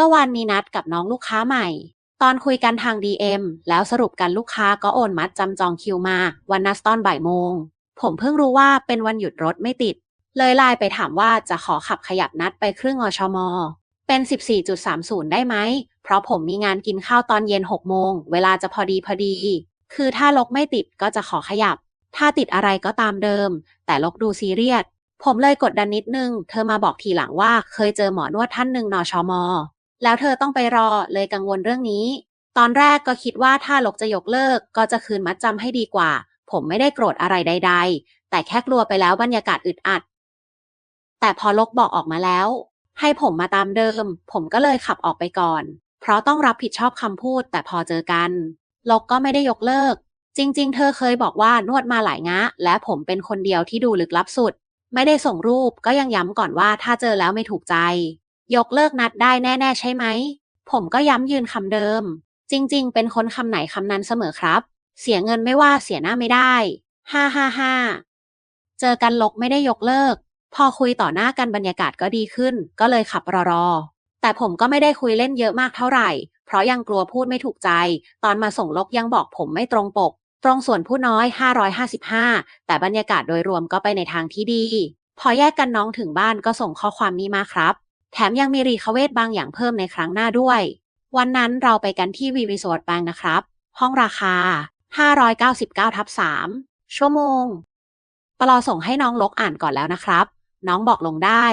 มื่อวานมีนัดกับน้องลูกค้าใหม่ ตอนคุยกันทาง DM แล้วสรุปกันลูกค้าก็โอนมัดจำจองคิวมา วันนัดตอนบ่ายโมง ผมเพิ่งรู้ว่าเป็นวันหยุดรถไม่ติด เลยไลน์ไปถามว่าจะขอขับขยับนัดไปครึ่งอชม เป็น 14.30 ได้ไหม เพราะผมมีงานกินข้าวตอนเย็น 6 โมง เวลาจะพอดีพอดี คือถ้าลกไม่ติดก็จะขอขยับ ถ้าติดอะไรก็ตามเดิม แต่ลกดูซีเรียสผมเลยกดดันนิดนึง เธอมาบอกทีหลังว่าเคยเจอหมอนวดท่านหนึ่งนชม แล้วเธอต้องไปรอเลยกังวลเรื่องนี้ ตอนแรกก็คิดว่าถ้าลกจะยกเลิกก็จะคืนมัดจำให้ดีกว่า ผมไม่ได้โกรธอะไรใด ๆ แต่แค่กลัวไปแล้วบรรยากาศอึดอัด แต่พอลกบอกออกมาแล้ว ให้ผมมาตามเดิม ผมก็เลยขับออกไปก่อน เพราะต้องรับผิดชอบคำพูด แต่พอเจอกันลกก็ไม่ได้ยกเลิก จริง ๆ เธอเคยบอกว่านวดมาหลายงะ และผมเป็นคนเดียวที่ดูลึกลับสุด ไม่ได้ส่งรูปก็ยังย้ำก่อนว่าถ้าเจอแล้วไม่ถูกใจ ยกเลิกนัดได้แน่ ๆ ใช่ไหม ผมก็ย้ำยืนคำเดิม จริง ๆ เป็นคนคำไหนคำนั้นเสมอครับ เสียเงินไม่ว่าเสียหน้าไม่ได้ ฮ่าฮ่าฮ่าเจอกันลกไม่ได้ยกเลิก พอคุยต่อหน้ากันบรรยากาศก็ดีขึ้น ก็เลยขับรอรอ แต่ผมก็ไม่ได้คุยเล่นเยอะมากเท่าไหร่ เพราะยังกลัวพูดไม่ถูกใจ ตอนมาส่งลกยังบอกผมไม่ตรงปก ตรงส่วนผู้น้อย 555 แต่บรรยากาศโดยรวมก็ไปในทางที่ดี พอแยกกันน้องถึงบ้านก็ส่งข้อความนี้มาครับ แถมยังมีรีคาเวทบางอย่างเพิ่มในครั้งหน้าด้วย วันนั้นเราไปกันที่วีรีสอร์ทบางนะครับ ห้องราคา 599ทับ3ชั่วโมงปลอส่งให้น้องลกอ่านก่อนแล้วนะครับ น้องบอกลงได้